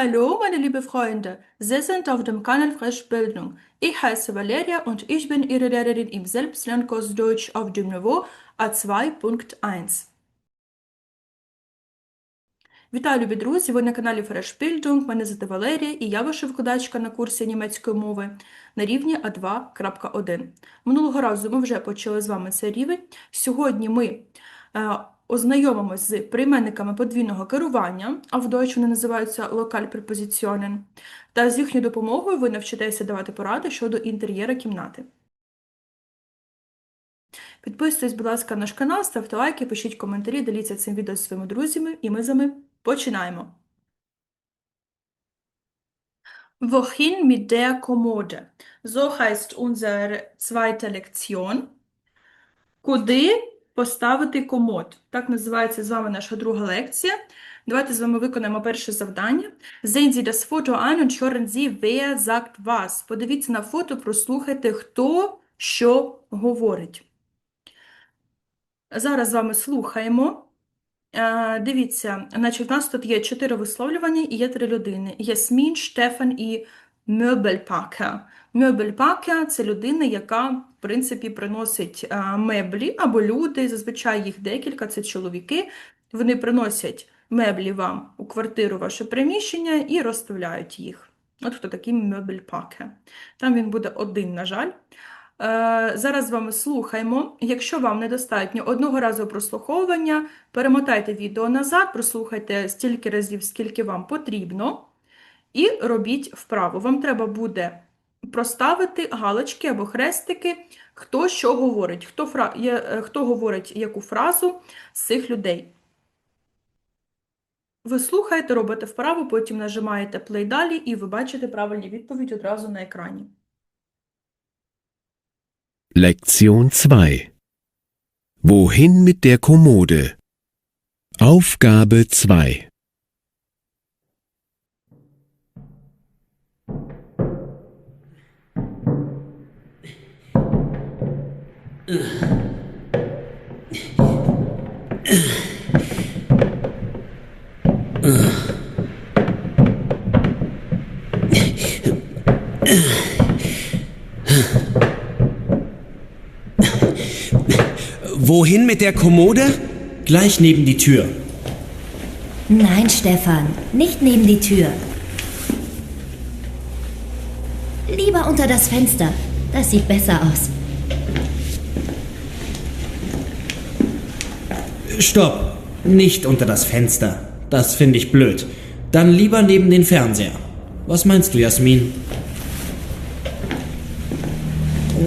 Hallo, meine liebe Freunde. Sie sind auf dem Kanal Frischbildung. Ich heiße Valeria und ich bin Ihre Lehrerin im Selbstlernkurs Deutsch auf dem Niveau A2.1. Вітаю, любі друзі! Ви на каналі Фрешбildung. Мене звати Валерія і я ваша викладачка на курсі німецької мови на рівні А2.1. Минулого разу ми вже почали з вами цей рівень. Сьогодні ми е, ознайомимось з прийменниками подвійного керування, а в Deutsch вони називаються Lokalprepositionen, та з їхньою допомогою ви навчитеся давати поради щодо інтер'єра кімнати. Підписуйтесь, будь ласка, на наш канал, ставте лайки, пишіть коментарі, діліться цим відео зі своїми друзями, і ми з вами починаємо. Wohin mit der Kommode? So heißt unsere zweite Lektion. Куди поставити комод? Так називається з вами наша друга лекція. Давайте з вами виконаємо перше завдання. Sehen Sie das Foto an und hören Sie, wer sagt was. Подивіться на фото, прослухайте, хто що говорить. Зараз з вами слухаємо. Е, Дивіться, значить, у нас тут є чотири висловлювання і є три людини. Ясмін, Штефан і Мебельпаке. Мебельпаке – це людина, яка, в принципі, приносить е, меблі або люди, зазвичай їх декілька, це чоловіки. Вони приносять меблі вам у квартиру, ваше приміщення і розставляють їх. От хто такий Мебельпаке. Там він буде один, на жаль. Е, Зараз з вами слухаємо. Якщо вам недостатньо одного разу прослуховування, перемотайте відео назад, прослухайте стільки разів, скільки вам потрібно, і робіть вправо. Вам треба буде проставити галочки або хрестики, хто що говорить, хто, фра... е, хто говорить яку фразу з цих людей. Ви слухаєте, робите вправо, потім нажимаєте play далі, і ви бачите правильні відповіді одразу на екрані. Lektion 2 Wohin mit der Kommode? Aufgabe 2 Wohin mit der Kommode? Gleich neben die Tür. Nein, Stefan, nicht neben die Tür. Lieber unter das Fenster. Das sieht besser aus. Stopp. Nicht unter das Fenster. Das finde ich blöd. Dann lieber neben den Fernseher. Was meinst du, Jasmin?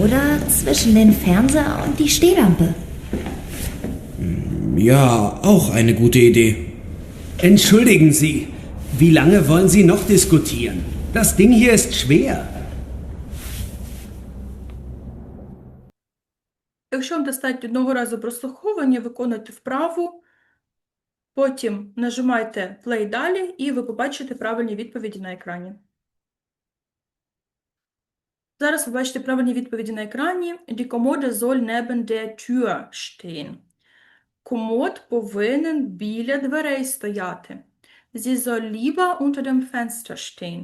Oder zwischen den Fernseher und die Stehlampe. Ja, auch eine gute Idee. Entschuldigen Sie, wie lange wollen Sie noch diskutieren? Das Ding hier ist schwer. Якщо вам достатньо одного разу прослуховування, виконуйте вправу, потім нажимайте play далі, і ви побачите правильні відповіді на екрані. Зараз ви бачите правильні відповіді на екрані. Die Kommode soll neben der Tür stehen. Комод повинен біля дверей стояти. Sie soll lieber unter dem Fenster stehen.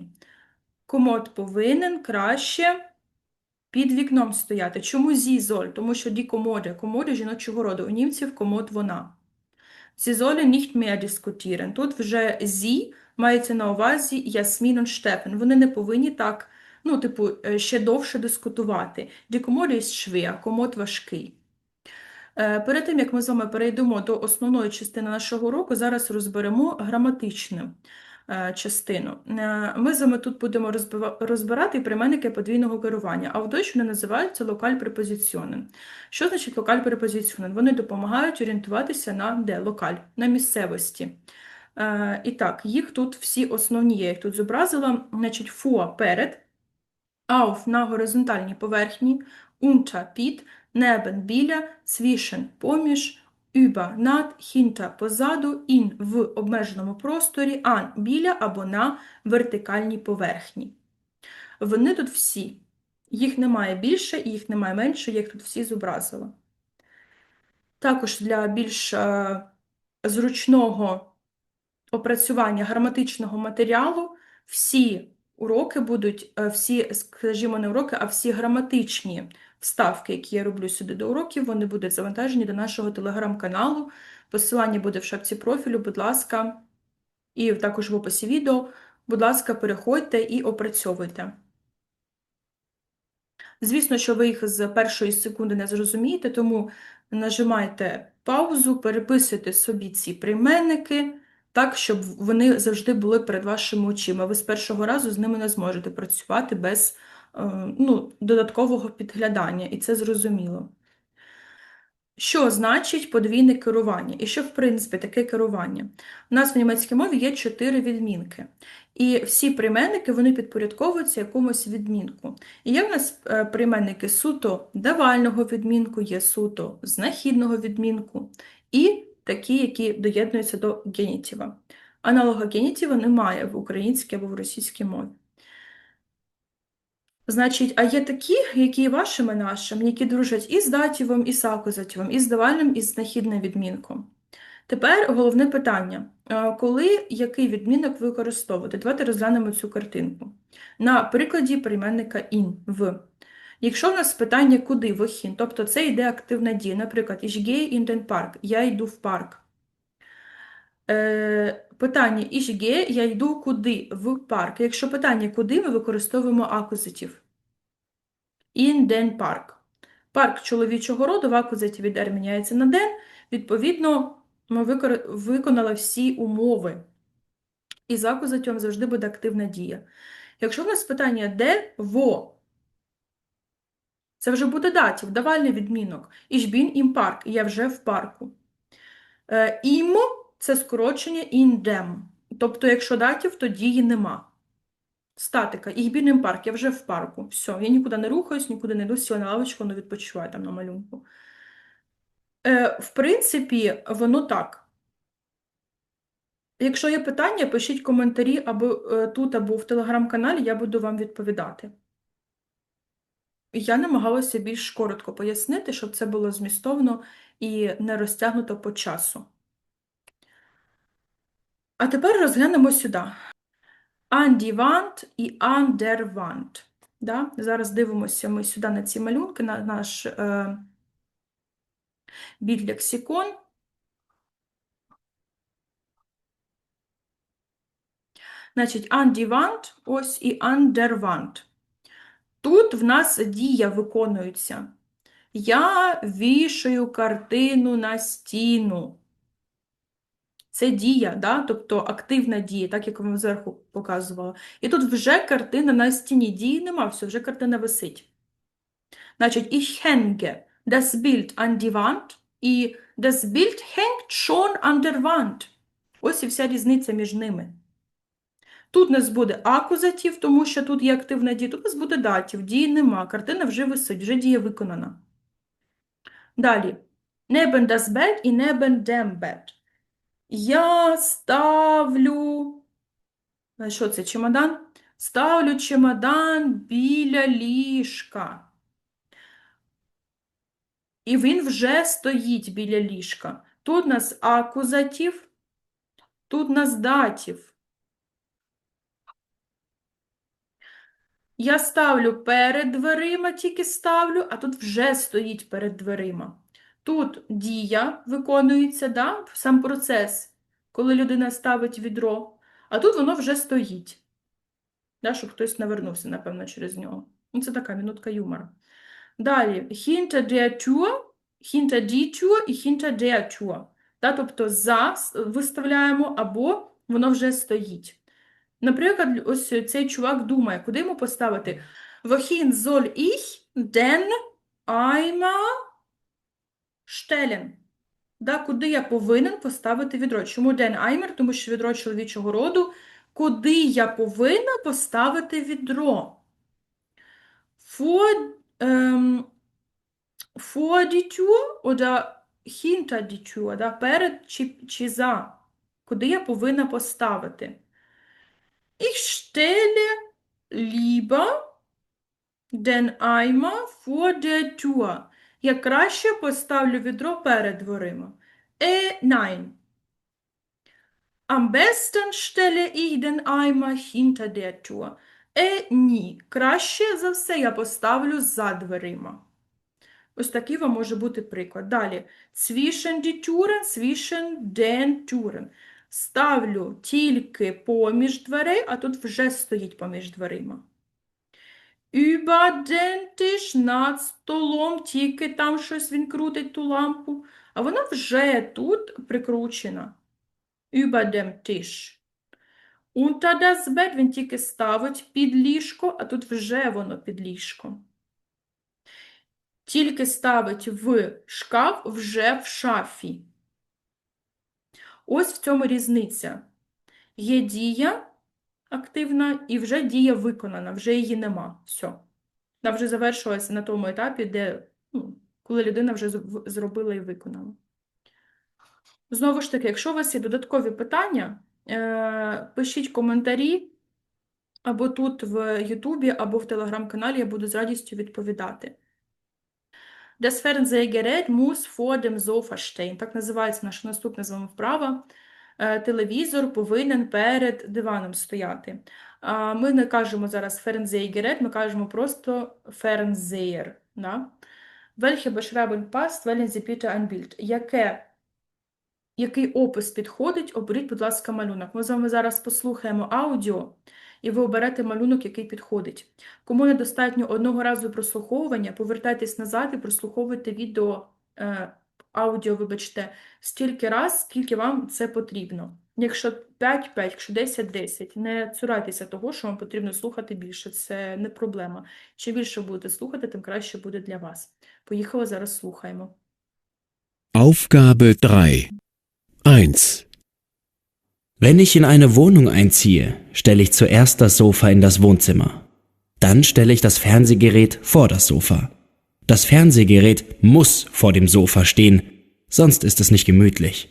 Комод повинен краще під вікном стояти. Чому зі золь? Тому що ді комоди, комоди жіночого роду. У німців комод вона. Sollen nicht mehr diskutieren. Тут вже зі мається на увазі Ясмін і Штефан. Вони не повинні так, ну, типу, е, ще довше дискутувати. Die Kommode ist schwer, комод важкий. Е, Перед тим, як ми з вами перейдемо до основної частини нашого уроку, зараз розберемо граматичну е, частину. Е, Ми з вами тут будемо розбирати прийменники подвійного керування, а в Deutsch вони називаються локаль-препозиціонен. Що значить локаль-препозиціонен? Вони допомагають орієнтуватися на де? Локаль, на місцевості. Е, І так, їх тут всі основні, я їх тут зобразила. Значить, фуа – перед, auf – на горизонтальній поверхні, unter – під, neben – біля, zwischen – поміж, über – над, hinter – позаду, in – в обмеженому просторі, an – біля або на вертикальній поверхні. Вони тут всі. Їх немає більше і їх немає менше, я їх тут всі зобразила. Також для більш е, зручного опрацювання граматичного матеріалу всі уроки будуть, е, всі, скажімо, не уроки, а всі граматичні вставки, які я роблю сюди до уроків, вони будуть завантажені до нашого телеграм-каналу. Посилання буде в шапці профілю, будь ласка, і також в описі відео. Будь ласка, переходьте і опрацьовуйте. Звісно, що ви їх з першої секунди не зрозумієте, тому нажимайте паузу, переписуйте собі ці прийменники так, щоб вони завжди були перед вашими очима. Ви з першого разу з ними не зможете працювати без ну, додаткового підглядання, і це зрозуміло. Що значить подвійне керування? І що, в принципі, таке керування? У нас в німецькій мові є чотири відмінки. І всі прийменники вони підпорядковуються якомусь відмінку. І є в нас е, прийменники суто давального відмінку, є суто знахідного відмінку, і такі, які доєднуються до генітіва. Аналога генітіва немає в українській або в російській мові. Значить, а є такі, які вашим, і нашим, які дружать і з датівом, і з акузативом, і з давальним, і з знахідним відмінком. Тепер головне питання. Е, Коли який відмінок використовувати? Давайте розглянемо цю картинку. На прикладі прийменника in, в. Якщо в нас питання куди, wohin, тобто це йде активна дія. Наприклад, ich gehe in я йду в парк. Е, питання ich gehe, я йду куди? В парк. Якщо питання куди, ми використовуємо акузатив. In den Park. Парк чоловічого роду в акузативі der міняється на den. Відповідно, ми викор- виконали всі умови. І з акузативом завжди буде активна дія. Якщо в нас питання де, во, це вже буде датів, давальний відмінок. Ich bin im Park, я вже в парку. Е, Im – це скорочення dem. Тобто, якщо датів, то дії нема. Статика. Bin im Park, я вже в парку. Все, я нікуди не рухаюсь, нікуди не йду, сіла на лавочку, не відпочиваю там на малюнку. Е, в принципі, воно так. Якщо є питання, пишіть коментарі або е, тут, або в телеграм-каналі, я буду вам відповідати. Я намагалася більш коротко пояснити, щоб це було змістовно і не розтягнуто по часу. А тепер розглянемо сюди. Wand і Wand. Да? Зараз дивимося ми сюди на ці малюнки, на наш е, бібліксикон. Значить, an ось і Wand. Тут в нас дія виконується. Я вішаю картину на стіну. Це дія, да? тобто активна дія, так як вам зверху показувала. І тут вже картина на стіні. Дії нема, все, вже картина висить. Значить, ich hänge das Bild an die Wand, і das Bild hängt schon an der Wand. Ось і вся різниця між ними. Тут у нас буде акузатив, тому що тут є активна дія, тут у нас буде датів, дії нема, картина вже висить, вже дія виконана. Далі. Neben das Bett і neben dem Bett. Я ставлю. Що це, чемодан? Ставлю чемодан біля ліжка. І він вже стоїть біля ліжка. Тут у нас акузатив, тут у нас датів. Я ставлю перед дверима, тільки ставлю, а тут вже стоїть перед дверима. Тут дія виконується, да? сам процес, коли людина ставить відро, а тут воно вже стоїть. Да? Щоб хтось навернувся, напевно, через нього. Ну, це така минутка юмора. Далі, hinter der Tür, hinter die Tür і hinter der Tür. Да? Тобто за виставляємо, або воно вже стоїть. Наприклад, ось цей чувак думає, куди йому поставити? Wohin soll ich den Eimer stellen? Да, куди я повинен поставити відро? Чому den Eimer? Тому що відро чоловічого роду. Куди я повинна поставити відро? Vor, ähm, vor die Tür? Да, перед чи, чи за? Куди я повинна поставити? Ich stelle lieber den Eimer vor der Tür. Я краще поставлю відро перед дверима. Е, nein. Am besten stelle ich den Eimer hinter der Tür. Е, ні. Краще за все я поставлю за дверима. Ось такий вам може бути приклад. Далі. Zwischen die Türen, zwischen den Türen. Ставлю тільки поміж дверей, а тут вже стоїть поміж дверима. Über den над столом, тільки там щось він крутить ту лампу, а вона вже тут прикручена. Über dem Tisch. Unter das він тільки ставить під ліжко, а тут вже воно під ліжком. Тільки ставить в шкаф, вже в шафі. Ось в цьому різниця. Є дія активна і вже дія виконана, вже її нема. Все. Вона вже завершилася на тому етапі, де, ну, коли людина вже зробила і виконала. Знову ж таки, якщо у вас є додаткові питання, е, пишіть коментарі або тут в Ютубі, або в Телеграм-каналі, я буду з радістю відповідати. Das Fernsehgerät muss vor dem Sofa stehen. Так називається наша наступна з вами вправа. Е, Телевізор повинен перед диваном стояти. Ми не кажемо зараз Fernsehgerät, ми кажемо просто Fernseher. Да? Welche Beschreibung passt, wählen Sie bitte ein Bild. Яке який опис підходить, оберіть, будь ласка, малюнок. Ми з вами зараз послухаємо аудіо, і ви оберете малюнок, який підходить. Кому недостатньо одного разу прослуховування, повертайтесь назад і прослуховуйте відео, е, аудіо, вибачте, стільки раз, скільки вам це потрібно. Якщо 5 – 5, якщо 10 – 10. Не цурайтеся того, що вам потрібно слухати більше. Це не проблема. Чим більше будете слухати, тим краще буде для вас. Поїхали, зараз слухаємо. Aufgabe 3. 1. Wenn ich in eine Wohnung einziehe, stelle ich zuerst das Sofa in das Wohnzimmer. Dann stelle ich das Fernsehgerät vor das Sofa. Das Fernsehgerät muss vor dem Sofa stehen, sonst ist es nicht gemütlich.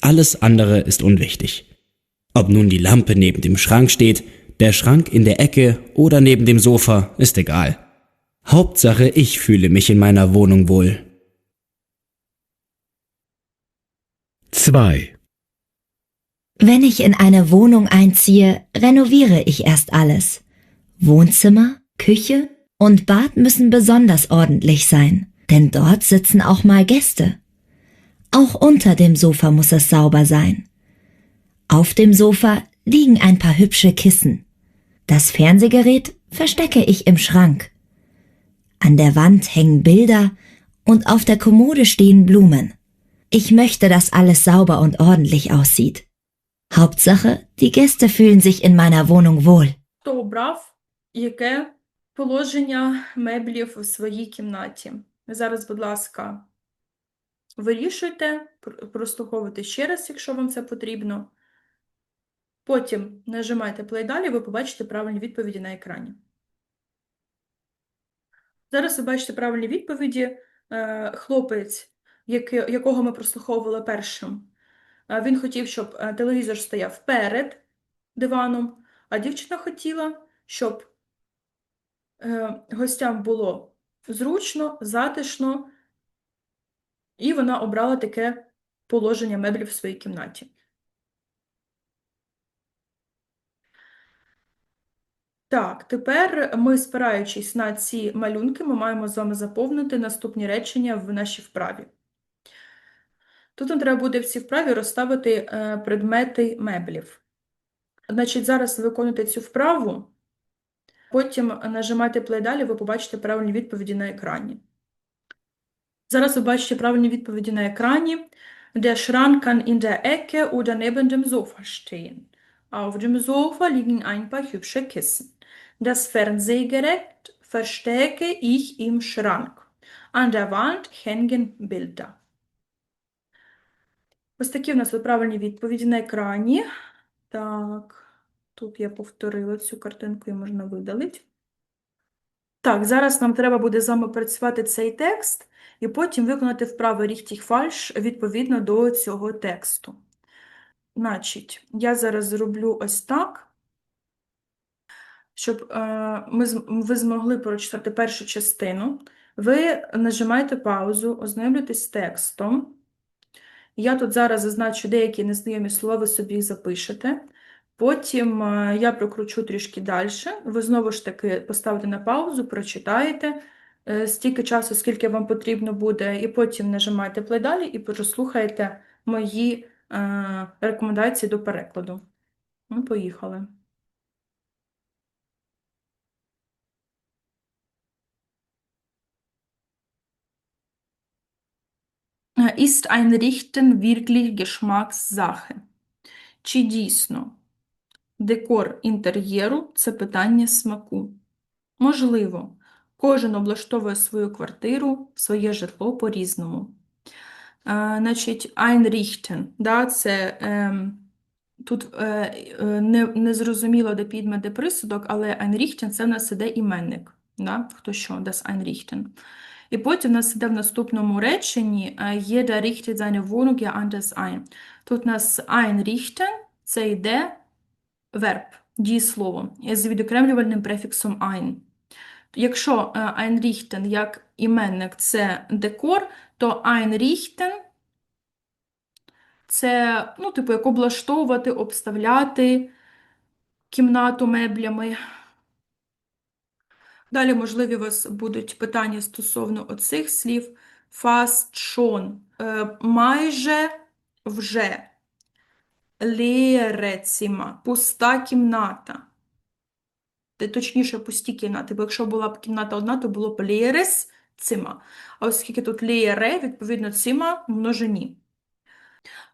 Alles andere ist unwichtig. Ob nun die Lampe neben dem Schrank steht, der Schrank in der Ecke oder neben dem Sofa, ist egal. Hauptsache, ich fühle mich in meiner Wohnung wohl. 2. Wenn ich in eine Wohnung einziehe, renoviere ich erst alles. Wohnzimmer, Küche und Bad müssen besonders ordentlich sein, denn dort sitzen auch mal Gäste. Auch unter dem Sofa muss es sauber sein. Auf dem Sofa liegen ein paar hübsche Kissen. Das Fernsehgerät verstecke ich im Schrank. An der Wand hängen Bilder und auf der Kommode stehen Blumen. Ich möchte, dass alles sauber und ordentlich aussieht. Hauptsache, die Gäste fühlen sich in meiner Wohnung wohl. Dobra, Ike, положення меблів у своїй кімнаті? Зараз, будь ласка, вирішуйте, пр- прослуховуйте ще раз, якщо вам це потрібно. Потім нажимайте play далі, ви побачите правильні відповіді на екрані. Зараз ви бачите правильні відповіді. Е, Хлопець, якого ми прослуховували першим, е, він хотів, щоб е, телевізор стояв перед диваном, а дівчина хотіла, щоб гостям було зручно, затишно, і вона обрала таке положення меблів в своїй кімнаті. Так, тепер ми, спираючись на ці малюнки, ми маємо з вами заповнити наступні речення в нашій вправі. Тут нам треба буде в цій вправі розставити е, предмети меблів. Значить, зараз ви виконуєте цю вправу, потім нажимайте play далі, ви побачите правильні відповіді на екрані. Зараз ви бачите правильні відповіді на екрані. Der Schrank kann in der Ecke oder neben dem Sofa stehen. Auf dem Sofa liegen ein paar hübsche Kissen. Das Fernsehgerät verstecke ich im Schrank. An der Wand hängen Bilder. Ось такі в нас правильні відповіді на екрані. Так, тут я повторила цю картинку і можна видалити. Так, зараз нам треба буде з вами працювати цей текст і потім виконати вправи richtig falsch відповідно до цього тексту. Значить, я зараз зроблю ось так, щоб е, ми, ви змогли прочитати першу частину. Ви нажимаєте паузу, ознайомлюєтесь з текстом. Я тут зараз зазначу деякі незнайомі слова, собі їх запишете. Потім е, я прокручу трішки далі. Ви знову ж таки поставите на паузу, прочитаєте е, стільки часу, скільки вам потрібно буде, і потім нажимаєте play далі і прослухаєте мої е, рекомендації до перекладу. Ну, поїхали. Ist Einrichten wirklich Geschmackssache? Чи дійсно декор інтер'єру це питання смаку? Можливо, кожен облаштовує свою квартиру, своє житло по-різному. Е, Значить, einrichten, да, це ем, тут е, е, не, не зрозуміло, де підме, де присудок, але einrichten – це в нас іде іменник. Да? Хто що, das einrichten. І потім в нас іде в наступному реченні е, jeder richtet seine Wohnung ja anders ein. Тут у нас einrichten – це йде верб, дієслово, з відокремлювальним префіксом ein. Якщо е, einrichten як іменник – це декор, то einrichten – це, ну, типу, як облаштовувати, обставляти кімнату меблями. Далі, можливі, у вас будуть питання стосовно оцих слів. Fast schon. Е, майже вже. Zimmer. Пуста кімната. Точніше, пусті кімнати, бо якщо була б кімната одна, то було б leeres Zimmer. А оскільки тут leere, відповідно, Zimmer в множині.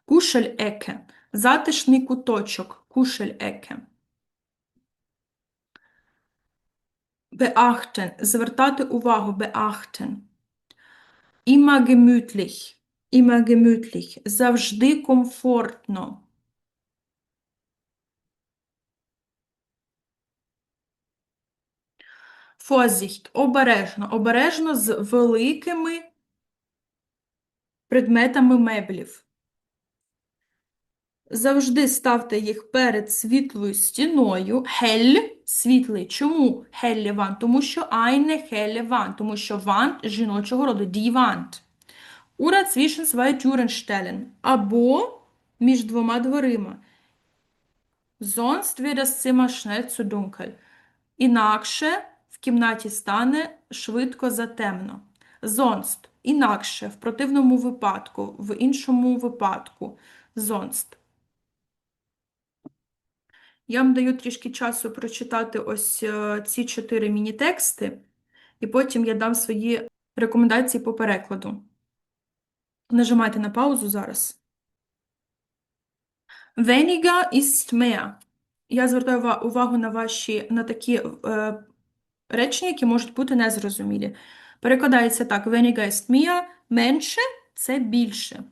Kuschelecke. Затишний куточок. Kuschelecke. Beachten. Звертати увагу. Beachten. Immer gemütlich. Immer gemütlich. Завжди комфортно. Vorsicht. Обережно. Обережно з великими предметами меблів. Завжди ставте їх перед світлою стіною. Hell – світлий. Чому helle Wand? Тому що eine helle Wand. Тому що Wand жіночого роду. Die Wand. Oder zwischen zwei. Або між двома дверима. Sonst wird das Zimmer schnell. Інакше кімнаті стане швидко затемно. Sonst – інакше, в противному випадку, в іншому випадку. Sonst. Я вам даю трішки часу прочитати ось е, ці чотири міні-тексти, і потім я дам свої рекомендації по перекладу. Нажимайте на паузу зараз. Weniger ist mehr. Я звертаю увагу на ваші на такі е, речення, які можуть бути незрозумілі. Перекладається так: ist mehr, менше це більше.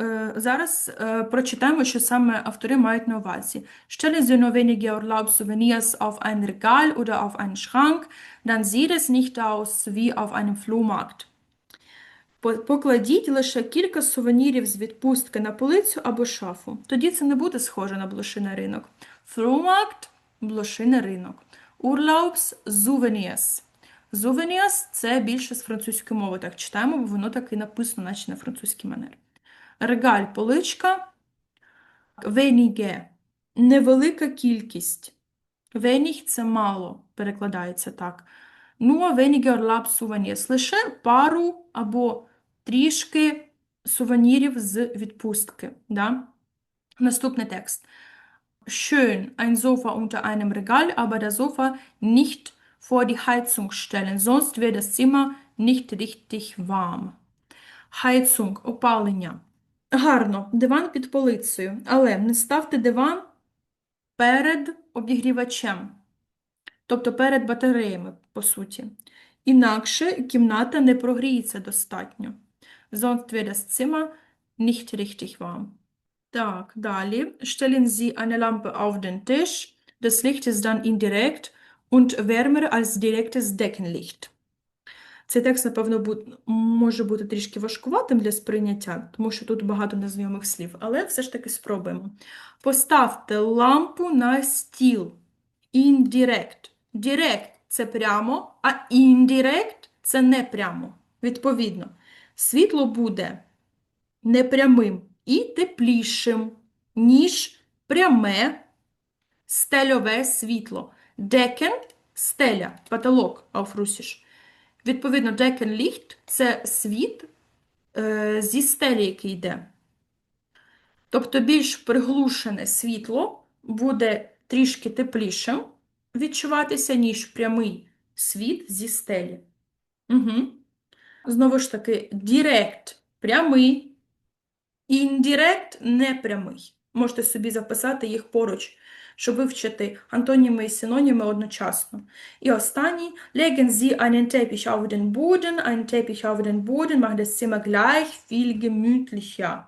Е, Зараз е, прочитаємо, що саме автори мають на увазі. Stellen Sie nur wenige Urlaubssouvenirs auf ein Regal oder auf einen Schrank, dann sieht es nicht aus wie auf einem Flohmarkt. Покладіть лише кілька сувенірів з відпустки на полицю або шафу. Тоді це не буде схоже на блошиний ринок. Flohmarkt – блошиний ринок. Urlaubs – Souvenirs. Souvenirs – це більше з французької мови. Так читаємо, бо воно так і написано, наче на французький манер. Регаль – поличка. Wenige – невелика кількість. Wenig – це мало, перекладається так. Nur wenige Urlaubssouvenirs. Лише пару або трішки сувенірів з відпустки. Да? Наступний текст. Schön, ein Sofa unter einem Regal, aber das Sofa nicht vor die Heizung stellen, sonst wird das Zimmer nicht richtig warm. Heizung, опалення. Гарно, диван під полицею, але не ставте диван перед обігрівачем, тобто перед батареями, по суті. Інакше кімната не прогріється достатньо. Sonst wird das Zimmer nicht richtig warm. Так, далі. Stellen Sie eine Lampe auf den Tisch. Das Licht ist dann indirekt und wärmer als direktes Deckenlicht. Цей текст, напевно, може бути трішки важкуватим для сприйняття, тому що тут багато незнайомих слів, але все ж таки спробуємо. Поставте лампу на стіл. Indirect. Direct – це прямо, а indirect – це не прямо. Відповідно, світло буде непрямим і теплішим, ніж пряме стельове світло. Декен – стеля, потолок Russisch. Відповідно, Deckenlicht – це світ е, зі стелі, який йде. Тобто більш приглушене світло буде трішки теплішим відчуватися, ніж прямий світ зі стелі. Угу. Знову ж таки, direct – прямий, indirect – непрямий. Можете собі записати їх поруч, щоб вивчити антоніми і синоніми одночасно. І останній. Legen Sie einen Teppich auf den Boden. Ein Teppich auf den Boden macht das Zimmer gleich viel gemütlicher.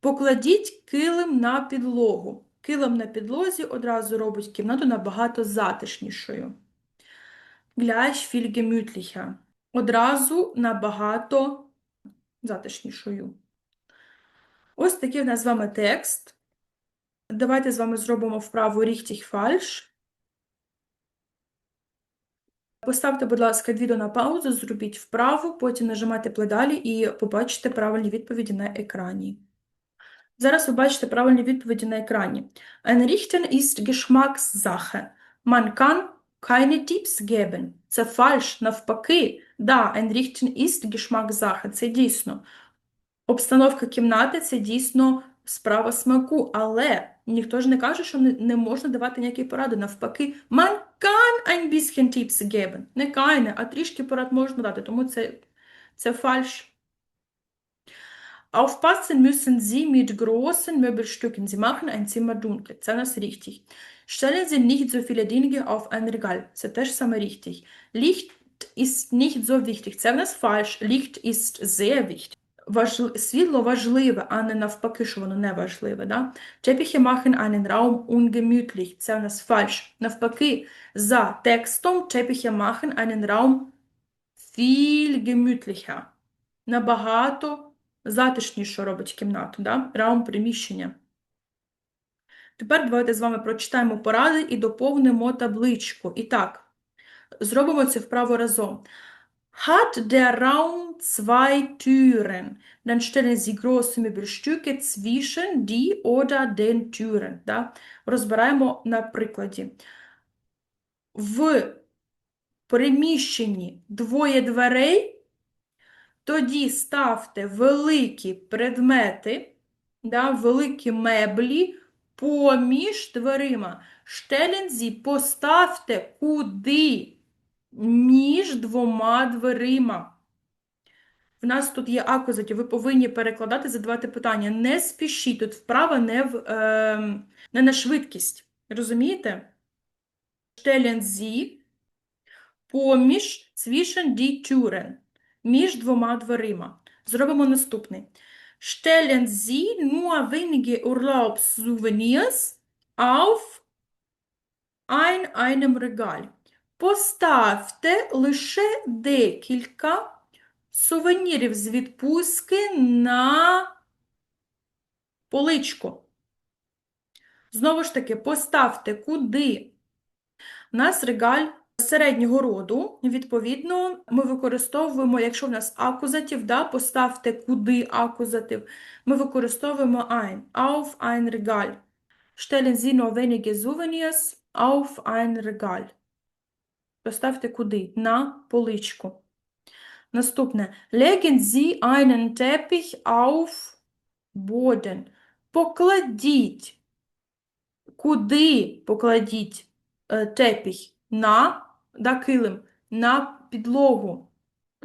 Покладіть килим на підлогу. Килим на підлозі одразу робить кімнату набагато затишнішою. Gleich viel gemütlicher. Одразу набагато затишнішою. Ось такий в нас з вами текст. Давайте з вами зробимо вправу richtig falsch. Поставте, будь ласка, відео на паузу, зробіть вправу, потім нажимайте пледалі і побачите правильні відповіді на екрані. Зараз ви бачите правильні відповіді на екрані. Einrichten ist Geschmackssache. Man kann keine Tipps geben. Це фальш, навпаки. Да, einrichten ist Geschmackssache. Це дійсно. Обстановка кімнати – це дійсно справа смаку, але ніхто ж не каже, що не, можна давати ніякі поради. Навпаки, man kann ein bisschen Tipps geben. Не keine, а трішки порад можна дати, тому це, це фальш. Aufpassen müssen Sie mit großen Möbelstücken. Sie machen ein Zimmer dunkel. Це нас richtig. Stellen Sie nicht so viele Dinge auf ein Regal. Це теж саме richtig. Licht ist nicht so wichtig. Це нас falsch. Licht ist sehr wichtig. Важл... Світло важливе, а не навпаки, що воно не важливе. Да? Teppiche machen einen Raum ungemütlich. Це у нас falsch. Навпаки, за текстом Teppiche machen einen Raum viel. Набагато затишніше робить кімнату, да? Раум приміщення. Тепер давайте з вами прочитаємо поради і доповнимо табличку. І так, зробимо це вправо разом. Hat der Raum zwei Türen? Dann stellen Sie große Möbelstücke zwischen die oder den Türen. Да? Розбираємо на прикладі. В приміщенні двоє дверей тоді ставте великі предмети, да, великі меблі поміж дверима. Штелензі поставте куди? Між двома дверима. В нас тут є акузаті, ви повинні перекладати, задавати питання. Не спішіть, тут вправа не, в, е, не на швидкість. Розумієте? Штелензі поміж zwischen die Türen між двома дверима. Зробимо наступний. Stellen Sie nur wenige Urlaubssouvenirs auf ein einem Regal. Поставте лише декілька сувенірів з відпустки на поличку. Знову ж таки, поставте куди. У нас регаль середнього роду, відповідно, ми використовуємо, якщо в нас акузатив, да, поставте куди акузатив, ми використовуємо ein, auf ein Regal. Stellen Sie nur wenige Souvenirs auf ein Regal. Поставте куди? На поличку. Наступне. Legen Sie einen Teppich auf Boden. Покладіть. Куди покладіть е, тепіх? На да, килим на підлогу.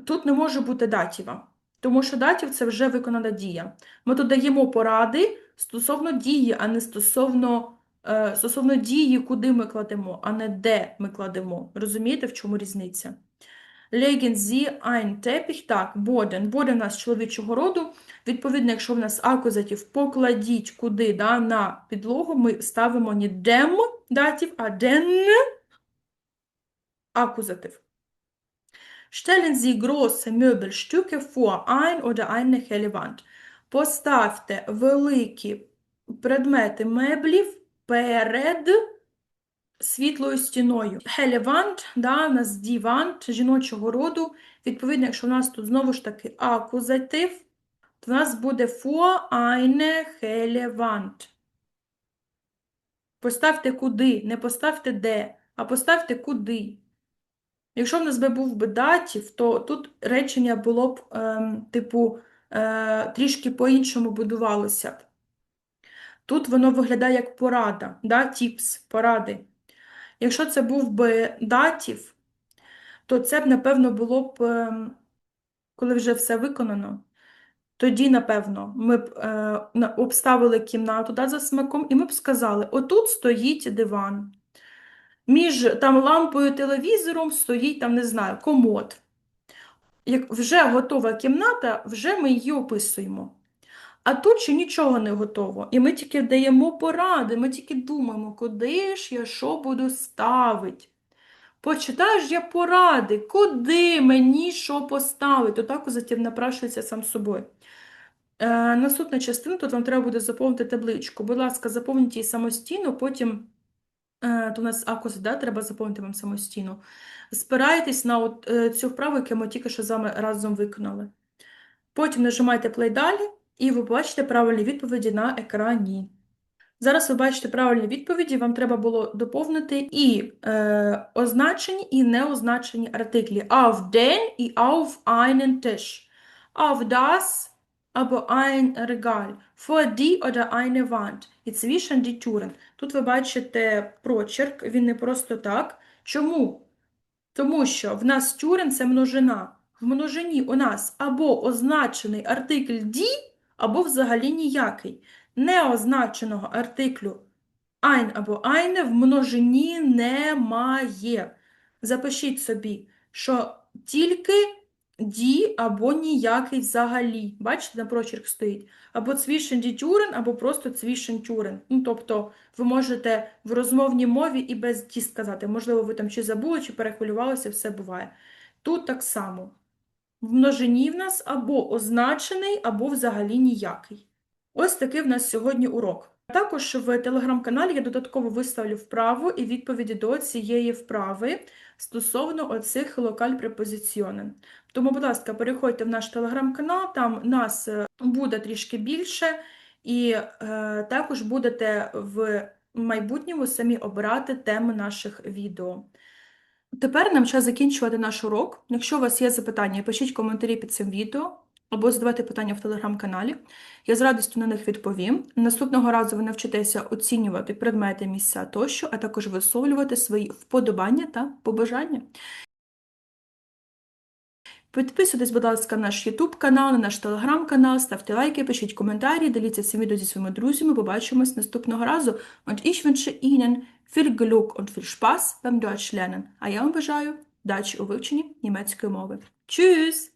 Тут не може бути датіва, тому що датів це вже виконана дія. Ми тут даємо поради стосовно дії, а не стосовно, стосовно дії, куди ми кладемо, а не де ми кладемо. Розумієте, в чому різниця? Legen Sie ein Teppich, так, Boden. Boden у нас чоловічого роду. Відповідно, якщо в нас акузатів покладіть куди, да, на підлогу, ми ставимо не dem датів, а den Akkusativ. Stellen Sie große Möbelstücke vor ein oder eine helle Wand. Поставте великі предмети меблів перед світлою стіною. Wand, да, у нас Wand жіночого роду. Відповідно, якщо у нас тут знову ж таки акузатив, то в нас буде vor eine helle Поставте куди, не поставте де, а поставте куди. Якщо в нас би був би датів, то тут речення було б, ем, типу, е, трішки по-іншому будувалося б. Тут воно виглядає як порада, да? Тіпс, поради. Якщо це був би датів, то це б, напевно, було б, ем, коли вже все виконано. Тоді, напевно, ми б е, обставили кімнату да, за смаком, і ми б сказали: отут стоїть диван. Між там лампою телевізором стоїть там, не знаю, комод. Як вже готова кімната, вже ми її описуємо. А тут ще нічого не готово. І ми тільки даємо поради, ми тільки думаємо, куди ж я що буду ставити. Почитаєш я поради, куди мені що поставити. Отак затім напрашується сам собою. Е, наступна частина, тут вам треба буде заповнити табличку. Будь ласка, заповніть її самостійно, потім е, то у нас акус, да, треба заповнити вам самостійно. Спирайтесь на от, е, цю вправу, яку ми тільки що з вами разом виконали. Потім нажимайте play далі, і ви бачите правильні відповіді на екрані. Зараз ви бачите правильні відповіді, вам треба було доповнити і е, означені, і неозначені артиклі. Auf den і auf einen Tisch. Auf das або ein Regal. Vor die oder eine Wand. І zwischen die Türen. Тут ви бачите прочерк, він не просто так. Чому? Тому що в нас тюрен це множина. В множині у нас або означений артикль die, або взагалі ніякий. Неозначеного артиклю ein або eine в множині немає. Запишіть собі, що тільки die або ніякий взагалі. Бачите, на прочерк стоїть. Або die Türen, або просто zwischen Türen. Ну, тобто, ви можете в розмовній мові і без ті сказати. Можливо, ви там чи забули, чи перехвилювалися, все буває. Тут так само. В множині в нас або означений, або взагалі ніякий. Ось такий в нас сьогодні урок. Також в телеграм-каналі я додатково виставлю вправу і відповіді до цієї вправи стосовно оцих локаль препозиціонен. Тому, будь ласка, переходьте в наш телеграм-канал, там нас е, буде трішки більше, і е, також будете в майбутньому самі обирати теми наших відео. Тепер нам час закінчувати наш урок. Якщо у вас є запитання, пишіть коментарі під цим відео або задавайте питання в телеграм-каналі. Я з радістю на них відповім. Наступного разу ви навчитеся оцінювати предмети, місця тощо, а також висловлювати свої вподобання та побажання. Підписуйтесь, будь ласка, на наш YouTube канал, на наш телеграм-канал, ставте лайки, пишіть коментарі, діліться цим відео зі своїми друзями. Побачимось наступного разу. Und ich wünsche Ihnen viel Glück und viel Spaß beim Deutsch lernen. А я вам бажаю удачі у вивченні німецької мови. Tschüss!